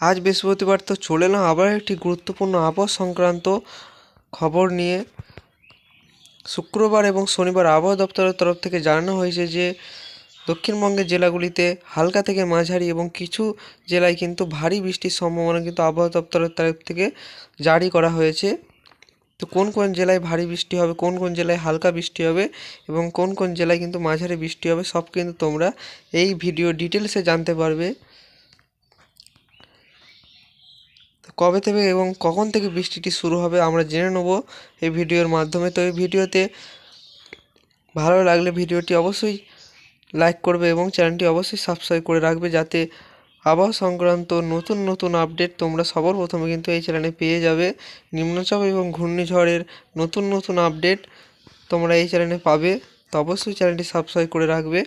আজ বৃহস্পতিবার তো চলে এলাম আবার একটি গুরুত্বপূর্ণ আবহাওয়া সংক্রান্ত খবর নিয়ে। শুক্রবার এবং শনিবার আবহাওয়া দপ্তরের তরফ থেকে জানানো হয়েছে যে, দক্ষিণবঙ্গের জেলাগুলিতে হালকা থেকে মাঝারি এবং কিছু জেলায় কিন্তু ভারী বৃষ্টির সম্ভাবনা কিন্তু আবহাওয়া দপ্তরের তরফ থেকে জারি করা হয়েছে। তো কোন কোন জেলায় ভারী বৃষ্টি হবে, কোন কোন জেলায় হালকা বৃষ্টি হবে এবং কোন কোন জেলায় কিন্তু মাঝারি বৃষ্টি হবে সব কিন্তু তোমরা এই ভিডিও ডিটেলসে জানতে পারবে তো কবে থেকে এবং কখন থেকে বৃষ্টিটি শুরু হবে আমরা জেনে নেব এই ভিডিওর মাধ্যমে। তো এই ভিডিওতে ভালো লাগলে ভিডিওটি অবশ্যই লাইক করবে এবং চ্যানেলটি অবশ্যই সাবস্ক্রাইব করে রাখবে যাতে আবহাওয়া সংক্রান্ত নতুন নতুন আপডেট তোমরা সবার প্রথমে কিন্তু এই চ্যানেলে পেয়ে যাবে। নিম্নচাপ এবং ঘূর্ণিঝড়ের নতুন নতুন আপডেট তোমরা এই চ্যানেলে পাবে, তো অবশ্যই চ্যানেলটি সাবস্ক্রাইব করে রাখবে।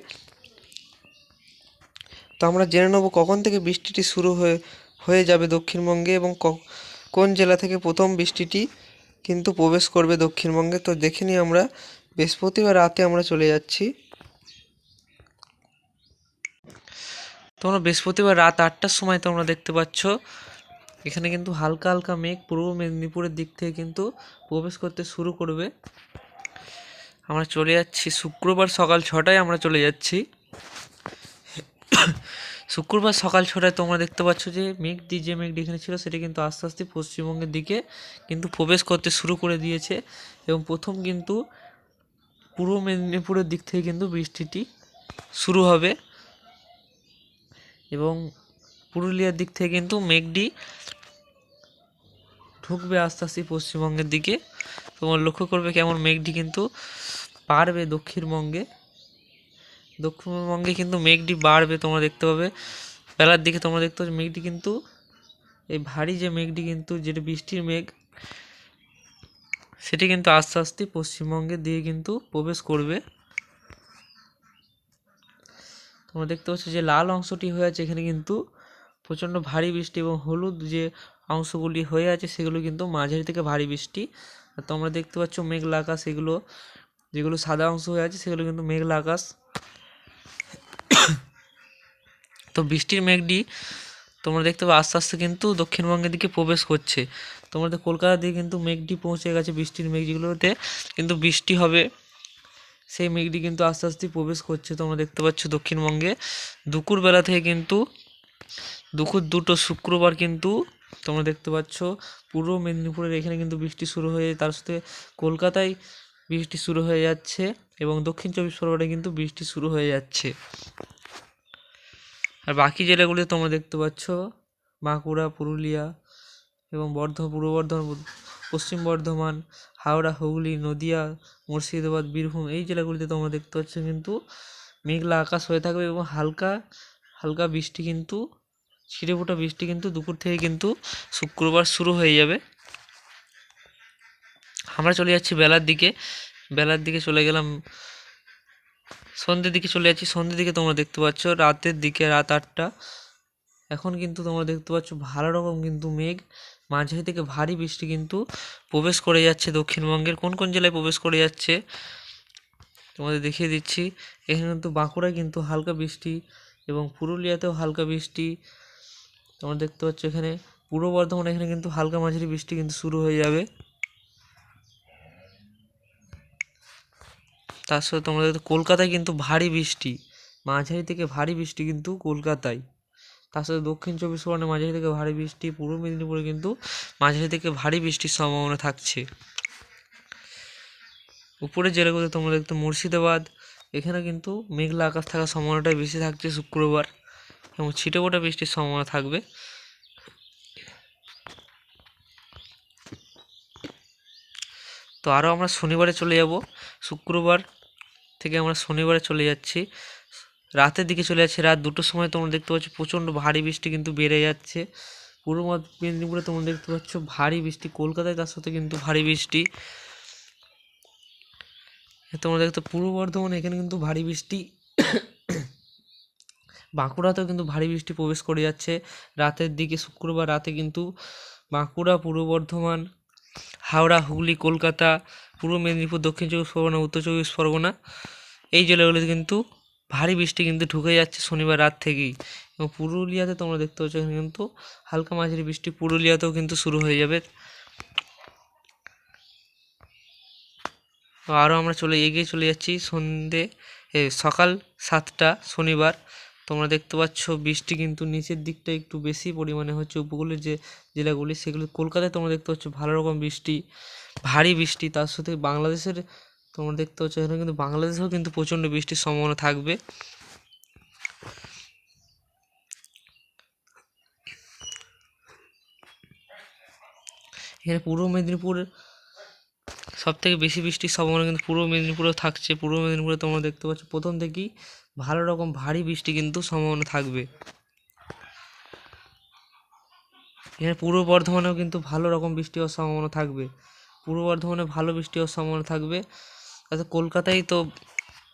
তো আমরা জেনে নেব কখন থেকে বৃষ্টিটি শুরু হয়ে হয়ে যাবে দক্ষিণবঙ্গে এবং কোন জেলা থেকে প্রথম বৃষ্টিটি কিন্তু প্রবেশ করবে দক্ষিণবঙ্গে? তো দেখে নিই আমরা। বৃহস্পতিবার রাতে আমরা চলে যাচ্ছি। তোমরা বৃহস্পতিবার রাত আটটার সময় তোমরা দেখতে পাচ্ছ, এখানে কিন্তু হালকা হালকা মেঘ পূর্ব মেদিনীপুরের দিক থেকে কিন্তু প্রবেশ করতে শুরু করবে। আমরা চলে যাচ্ছি। শুক্রবার সকাল ছটায় আমরা চলে যাচ্ছি। শুক্রবার সকাল ছটায় তোমরা দেখতে পাচ্ছ যে মেঘটি যে মেঘটি এখানে ছিল সেটি কিন্তু আস্তে আস্তে পশ্চিমবঙ্গের দিকে কিন্তু প্রবেশ করতে শুরু করে দিয়েছে এবং প্রথম কিন্তু পূর্ব মেদিনীপুরের দিক থেকে কিন্তু বৃষ্টিটি শুরু হবে এবং পুরুলিয়ার দিক থেকে কিন্তু মেঘটি ঢুকবে আস্তে আস্তে পশ্চিমবঙ্গের দিকে। তোমার লক্ষ্য করবে কেমন মেঘটি কিন্তু পারবে দক্ষিণবঙ্গে। দক্ষিণবঙ্গে কিন্তু মেঘটি বাড়বে, তোমরা দেখতে পাবে। বেলার দিকে তোমরা দেখতে পাবে মেঘটি কিন্তু, এই ভারী যে মেঘটি কিন্তু, যেটা বৃষ্টির মেঘ, সেটি কিন্তু আস্তে আস্তে পশ্চিমবঙ্গের দিয়ে কিন্তু প্রবেশ করবে। তোমরা দেখতে পাচ্ছ যে লাল অংশটি হয়ে আছে, এখানে কিন্তু প্রচণ্ড ভারী বৃষ্টি এবং হলুদ যে অংশগুলি হয়ে আছে, সেগুলো কিন্তু মাঝারি থেকে ভারী বৃষ্টি। আর তোমরা দেখতে পাচ্ছ মেঘলা আকাশ, এগুলো যেগুলো সাদা অংশ হয়ে আছে, সেগুলো কিন্তু মেঘলা আকাশ। তো বৃষ্টির মেঘটি তোমরা দেখতে পাবে আস্তে আস্তে কিন্তু দক্ষিণবঙ্গের দিকে প্রবেশ করছে তোমাদের কলকাতার দিকে কিন্তু মেঘটি পৌঁছে গেছে, বৃষ্টির মেঘ যেগুলোতে কিন্তু বৃষ্টি হবে, সেই মেঘটি কিন্তু আস্তে আস্তে প্রবেশ করছে। তোমরা দেখতে পাচ্ছ দক্ষিণবঙ্গে দুপুরবেলা থেকে কিন্তু দুপুর দুটো শুক্রবার কিন্তু তোমরা দেখতে পাচ্ছ পূর্ব মেদিনীপুরের এখানে কিন্তু বৃষ্টি শুরু হয়ে, তার সাথে কলকাতায় বৃষ্টি শুরু হয়ে যাচ্ছে। এবং দক্ষিণ চব্বিশ পরগনায় কিন্তু বৃষ্টি শুরু হয়ে যাচ্ছে। আর বাকি জেলাগুলিতে তোমরা দেখতে পাচ্ছ, বাঁকুড়া, পুরুলিয়া এবং বর্ধ পূর্ব বর্ধমান, পশ্চিম বর্ধমান, হাওড়া, হুগলি, নদিয়া, মুর্শিদাবাদ, বীরভূম এই জেলাগুলিতে তোমরা দেখতে পাচ্ছ কিন্তু মেঘলা আকাশ হয়ে থাকবে এবং হালকা হালকা বৃষ্টি কিন্তু ছিটে ফোটা বৃষ্টি কিন্তু দুপুর থেকে কিন্তু শুক্রবার শুরু হয়ে যাবে। আমরা চলে যাচ্ছি বেলার দিকে। বেলার দিকে চলে গেলাম। সন্ধ্যের দিকে চলে যাচ্ছি। সন্ধ্যের দিকে তোমরা দেখতে পাচ্ছ রাতের দিকে রাত আটটা। এখন কিন্তু তোমরা দেখতে পাচ্ছ ভালো রকম কিন্তু মেঘ। মাঝারি থেকে ভারী বৃষ্টি কিন্তু প্রবেশ করে যাচ্ছে দক্ষিণবঙ্গের। কোন কোন জেলায় প্রবেশ করে যাচ্ছে তোমাদের দেখিয়ে দিচ্ছি। এখানে কিন্তু বাঁকুড়ায় কিন্তু হালকা বৃষ্টি এবং পুরুলিয়াতেও হালকা বৃষ্টি। তোমরা দেখতে পাচ্ছ এখানে পূর্ব বর্ধমান এখানে কিন্তু হালকা মাঝারি বৃষ্টি কিন্তু শুরু হয়ে যাবে। তার সাথে তোমরা দেখতে কলকাতায় কিন্তু ভারী বৃষ্টি। মাঝারি থেকে ভারী বৃষ্টি কিন্তু কলকাতায়। তার সাথে দক্ষিণ চব্বিশ পরগনায় মাঝারি থেকে ভারী বৃষ্টি, পূর্ব মেদিনীপুরে কিন্তু মাঝারি থেকে ভারী বৃষ্টির সম্ভাবনা থাকছে। উপরের জেলাগুলোতে তোমরা দেখতে মুর্শিদাবাদ, এখানে কিন্তু মেঘলা আকাশ থাকার সম্ভাবনাটাই বেশি থাকছে শুক্রবার এবং ছিটেফোঁটা বৃষ্টির সম্ভাবনা থাকবে। তো আরও আমরা শনিবারে চলে যাব। শুক্রবার থেকে আমরা শনিবারে চলে যাচ্ছি। রাতের দিকে চলে যাচ্ছে, রাত দুটোর সময় তোমরা দেখতে পাচ্ছ প্রচণ্ড ভারী বৃষ্টি কিন্তু বেড়ে যাচ্ছে। পূর্ব মেদিনীপুরে তোমরা দেখতে পাচ্ছ ভারী বৃষ্টি, কলকাতায় তার সাথে কিন্তু ভারী বৃষ্টি। তোমরা দেখতে পূর্ব বর্ধমানে এখানে কিন্তু ভারী বৃষ্টি। বাঁকুড়াতেও কিন্তু ভারী বৃষ্টি প্রবেশ করে যাচ্ছে। রাতের দিকে শুক্রবার রাতে কিন্তু বাঁকুড়া, পূর্ব বর্ধমান হাওড়া, হুগলি, কলকাতা, পূর্ব মেদিনীপুর, দক্ষিণ চব্বিশ পরগনা, উত্তর চব্বিশ পরগনা। এই জেলাগুলিতে কিন্তু ভারী বৃষ্টি কিন্তু ঢুকে যাচ্ছে শনিবার রাত থেকেই। এবং পুরুলিয়াতে তোমরা দেখতে পাচ্ছ এখানে কিন্তু হালকা মাঝারি বৃষ্টি পুরুলিয়াতেও কিন্তু শুরু হয়ে যাবে। আরও আমরা চলে এগিয়ে চলে যাচ্ছি সন্ধে সকাল সাতটা শনিবার। তোমরা দেখতে পাচ্ছ বৃষ্টি কিন্তু নিচের দিকটা একটু বেশি পরিমাণে হচ্ছে উপকূলের যে জেলাগুলি, সেগুলি কলকাতায় তোমরা দেখতে পাচ্ছ ভালো রকম বৃষ্টি, ভারী বৃষ্টি, তার সাথে বাংলাদেশের তোমরা দেখতে পাচ্ছ এখানে কিন্তু বাংলাদেশেও কিন্তু প্রচণ্ড বৃষ্টির সম্ভাবনা থাকবে। এখানে পূর্ব মেদিনীপুর সব থেকে বেশি বৃষ্টির সম্ভাবনা কিন্তু পূর্ব মেদিনীপুরেও থাকছে। পূর্ব মেদিনীপুরে তোমরা দেখতে পাচ্ছ প্রথম থেকেই ভালো রকম ভারী বৃষ্টি কিন্তু সম্ভাবনা থাকবে। এখানে পূর্ব বর্ধমানেও কিন্তু ভালো রকম বৃষ্টি হওয়ার সম্ভাবনা থাকবে। পূর্ব বর্ধমানে ভালো বৃষ্টি হওয়ার সম্ভাবনা থাকবে। তাতে কলকাতায় তো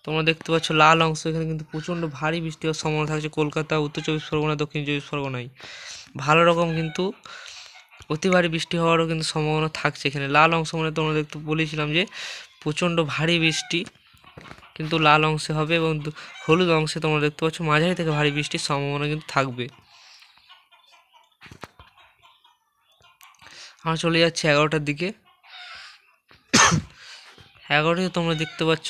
তোমরা দেখতে পাচ্ছ লাল অংশ, এখানে কিন্তু প্রচণ্ড ভারী বৃষ্টি হওয়ার সম্ভাবনা থাকছে। কলকাতা, উত্তর চব্বিশ পরগনা, দক্ষিণ চব্বিশ পরগনায় ভালো রকম কিন্তু অতি ভারী বৃষ্টি হওয়ারও কিন্তু সম্ভাবনা থাকছে এখানে। লাল অংশ মানে তোমরা দেখতে বলেছিলাম যে প্রচণ্ড ভারী বৃষ্টি। কিন্তু লাল অংশে হবে এবং হলুদ অংশে তোমরা দেখতে পাচ্ছ মাঝারি থেকে ভারী বৃষ্টির সম্ভাবনা কিন্তু থাকবে। আমরা চলে যাচ্ছি এগারোটার দিকে। এগারোটায় তোমরা দেখতে পাচ্ছ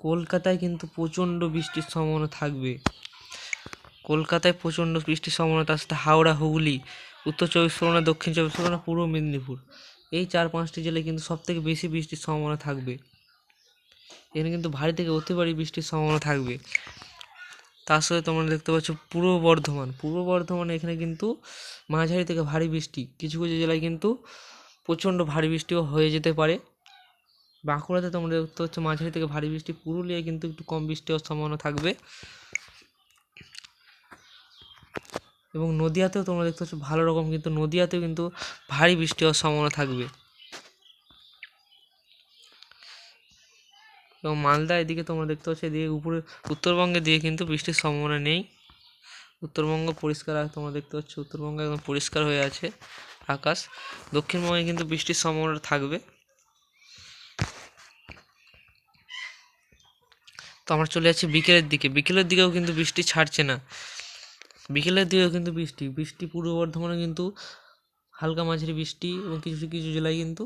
কলকাতায় কিন্তু প্রচণ্ড বৃষ্টির সম্ভাবনা থাকবে। কলকাতায় প্রচণ্ড বৃষ্টির সম্ভাবনা, তার সাথে হাওড়া, হুগলি, উত্তর চব্বিশ পরগনা, দক্ষিণ চব্বিশ পরগনা, পূর্ব মেদিনীপুর। এই চার পাঁচটি জেলায় কিন্তু সব থেকে বেশি বৃষ্টির সম্ভাবনা থাকবে। এখানে কিন্তু ভারী থেকে অতি ভারী বৃষ্টির সম্ভাবনা থাকবে। তার সাথে তোমরা দেখতে পাচ্ছ পূর্ব বর্ধমান। পূর্ব বর্ধমানে এখানে কিন্তু মাঝারি থেকে ভারী বৃষ্টি। কিছু কিছু জেলায় কিন্তু প্রচণ্ড ভারী বৃষ্টিও হয়ে যেতে পারে। বাঁকুড়াতে তোমরা দেখতে পাচ্ছ মাঝারি থেকে ভারী বৃষ্টি। পুরুলিয়ায় কিন্তু একটু কম বৃষ্টি হওয়ার সম্ভাবনা থাকবে। এবং নদিয়াতেও তোমরা দেখতে পাচ্ছ ভালো রকম কিন্তু নদিয়াতেও কিন্তু ভারী বৃষ্টি হওয়ার সম্ভাবনা থাকবে। এবং মালদা এদিকে তোমরা দেখতে পাচ্ছ, এদিকে উপরে উত্তরবঙ্গের দিকে কিন্তু বৃষ্টির সম্ভাবনা নেই। উত্তরবঙ্গ পরিষ্কার তোমরা দেখতে পাচ্ছ, উত্তরবঙ্গ একদম পরিষ্কার হয়ে আছে আকাশ। দক্ষিণবঙ্গে কিন্তু বৃষ্টির সম্ভাবনা থাকবে। তো আমরা চলে যাচ্ছি বিকেলের দিকে। বিকেলের দিকেও কিন্তু বৃষ্টি ছাড়ছে না। বিকেলের দিকেও কিন্তু বৃষ্টি। বৃষ্টি পূর্ব বর্ধমানে কিন্তু হালকা মাঝারি বৃষ্টি এবং কিছু কিছু জেলায় কিন্তু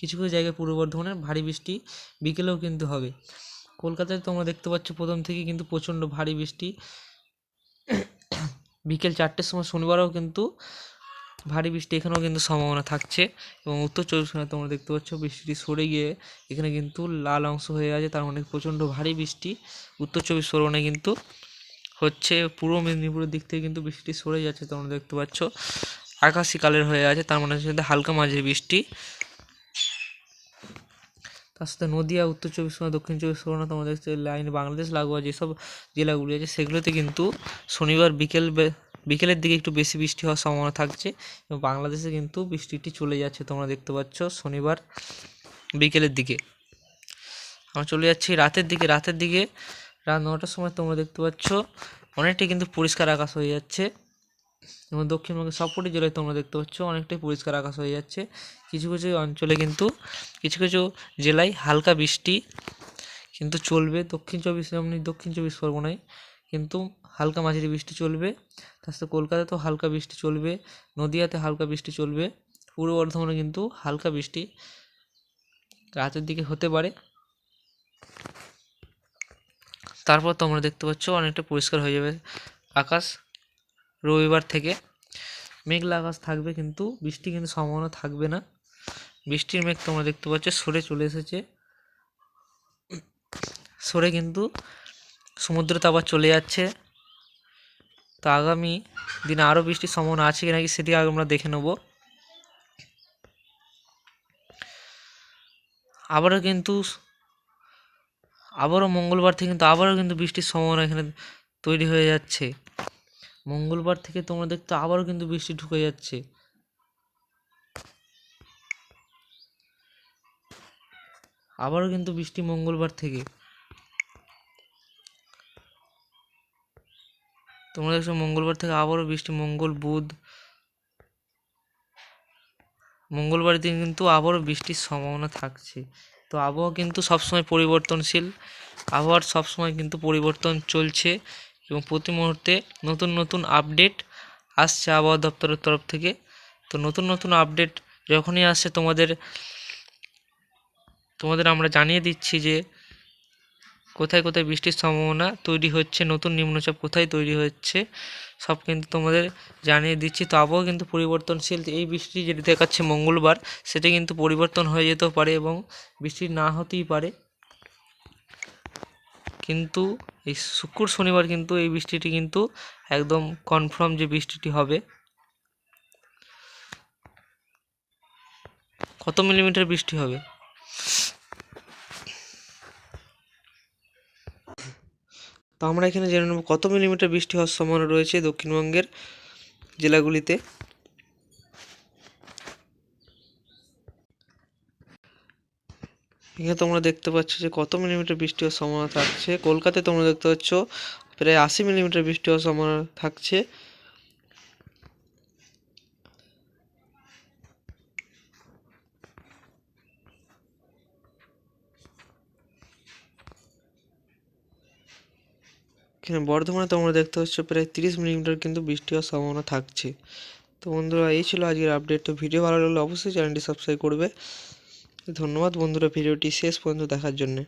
কিছু কিছু জায়গায় পূর্ব বর্ধমানে ভারী বৃষ্টি, বিকেলেও কিন্তু হবে। কলকাতায় তোমরা দেখতে পাচ্ছ প্রথম থেকেই কিন্তু প্রচণ্ড ভারী বৃষ্টি। বিকেল চারটের সময় শনিবারও কিন্তু ভারী বৃষ্টি এখানেও কিন্তু সম্ভাবনা থাকছে এবং উত্তর চব্বিশ পরগনায় তোমরা দেখতে পাচ্ছ বৃষ্টিটি সরে গিয়ে এখানে কিন্তু লাল অংশ হয়ে আছে, তার মানে প্রচণ্ড ভারী বৃষ্টি উত্তর চব্বিশ পরগনায় কিন্তু হচ্ছে। পূর্ব মেদিনীপুরের দিক থেকে কিন্তু বৃষ্টি সরে যাচ্ছে তোমরা দেখতে পাচ্ছ। আকাশি কালের হয়ে আছে, তার মানে হচ্ছে হালকা মাঝারি বৃষ্টি। তার সাথে নদিয়া, উত্তর চব্বিশ পরগনা, দক্ষিণ চব্বিশ পরগনা, তোমাদের লাইন, বাংলাদেশ, লাগোয়া, যেসব জেলাগুলি আছে সেগুলোতে কিন্তু শনিবার বিকেল বিকেলের দিকে একটু বেশি বৃষ্টি হওয়ার সম্ভাবনা থাকছে এবং বাংলাদেশে কিন্তু বৃষ্টিটি চলে যাচ্ছে, তোমরা দেখতে পাচ্ছ শনিবার বিকেলের দিকে। আমরা চলে যাচ্ছি রাতের দিকে রাতের দিকে রাত নটার সময় তোমরা দেখতে পাচ্ছ অনেকটাই কিন্তু পরিষ্কার আকাশ হয়ে যাচ্ছে। এবং দক্ষিণবঙ্গের সবকটি জেলায় তোমরা দেখতে পাচ্ছ, অনেকটাই পরিষ্কার আকাশ হয়ে যাচ্ছে। কিছু কিছু অঞ্চলে কিন্তু, কিছু কিছু জেলায় হালকা বৃষ্টি কিন্তু চলবে। দক্ষিণ চব্বিশ যেমনি দক্ষিণ চব্বিশ পরগনায় কিন্তু হালকা মাঝারি বৃষ্টি চলবে। তার সাথে কলকাতাতেও হালকা বৃষ্টি চলবে, নদিয়াতে হালকা বৃষ্টি চলবে, পূর্ব বর্ধমানে কিন্তু হালকা বৃষ্টি রাতের দিকে হতে পারে। তারপর তোমরা দেখতে পাচ্ছ, অনেকটা পরিষ্কার হয়ে যাবে আকাশ। রবিবার থেকে। মেঘলা আকাশ থাকবে কিন্তু, বৃষ্টি কিন্তু সম্ভাবনা থাকবে না। বৃষ্টির মেঘ তোমরা দেখতে পাচ্ছ, সরে চলে এসেছে। সরে কিন্তু সমুদ্রতে আবার চলে যাচ্ছে। তো আগামী দিনে আরও বৃষ্টির সম্ভাবনা আছে কি নাকি সেটি আগে আমরা দেখে নেব। আবারও কিন্তু, আবারও মঙ্গলবার থেকে কিন্তু আবারও কিন্তু বৃষ্টির সম্ভাবনা এখানে তৈরি হয়ে যাচ্ছে। মঙ্গলবার থেকে তোমরা দেখতে আবারও কিন্তু বৃষ্টি ঢুকে যাচ্ছে। আবারও কিন্তু বৃষ্টি মঙ্গলবার থেকে। তোমরা দেখছ মঙ্গলবার থেকে আবারও বৃষ্টি, মঙ্গল, বুধ। মঙ্গলবার দিন কিন্তু আবারও বৃষ্টির সম্ভাবনা থাকছে। তো আবহাওয়া কিন্তু সবসময় পরিবর্তনশীল। আবহাওয়ার সবসময় কিন্তু পরিবর্তন চলছে। এবং প্রতি মুহূর্তে নতুন নতুন আপডেট আসছে আবহাওয়া দপ্তরের তরফ থেকে। তো নতুন নতুন আপডেট যখনই আসছে তোমাদের তোমাদের আমরা জানিয়ে দিচ্ছি যে কোথায় কোথায় বৃষ্টির সম্ভাবনা তৈরি হচ্ছে, নতুন নিম্নচাপ কোথায় তৈরি হচ্ছে, সব কিন্তু তোমাদের জানিয়ে দিচ্ছি। তো আবহাওয়া কিন্তু পরিবর্তনশীল, এই বৃষ্টি যেটি দেখাচ্ছে মঙ্গলবার, সেটা কিন্তু পরিবর্তন হয়ে যেতেও পারে এবং বৃষ্টি না হতেই পারে। কিন্তু এই শুক্র শনিবার কিন্তু এই বৃষ্টিটি কিন্তু একদম কনফার্ম যে বৃষ্টিটি হবে। কত মিলিমিটার বৃষ্টি হবে? তো আমরা এখানে জেনে নেব কত মিলিমিটার বৃষ্টি হওয়ার সম্ভাবনা রয়েছে দক্ষিণবঙ্গের জেলাগুলিতে। এখানে তোমরা দেখতে পাচ্ছ যে কত মিলিমিটার বৃষ্টি হওয়ার সম্ভাবনা থাকছে। কলকাতায় তোমরা দেখতে পাচ্ছ প্রায় আশি মিলিমিটার বৃষ্টি হওয়ার সম্ভাবনা থাকছে। এখানে বর্ধমানে তোমরা দেখতে পাচ্ছ প্রায় তিরিশ মিলিমিটার কিন্তু বৃষ্টি হওয়ার সম্ভাবনা থাকছে। তো বন্ধুরা, এই ছিল আজকের আপডেট তো ভিডিও ভালো লাগলে অবশ্যই চ্যানেলটি সাবস্ক্রাইব করবে। ধন্যবাদ বন্ধুরা ভিডিওটি শেষ পর্যন্ত দেখার জন্যে।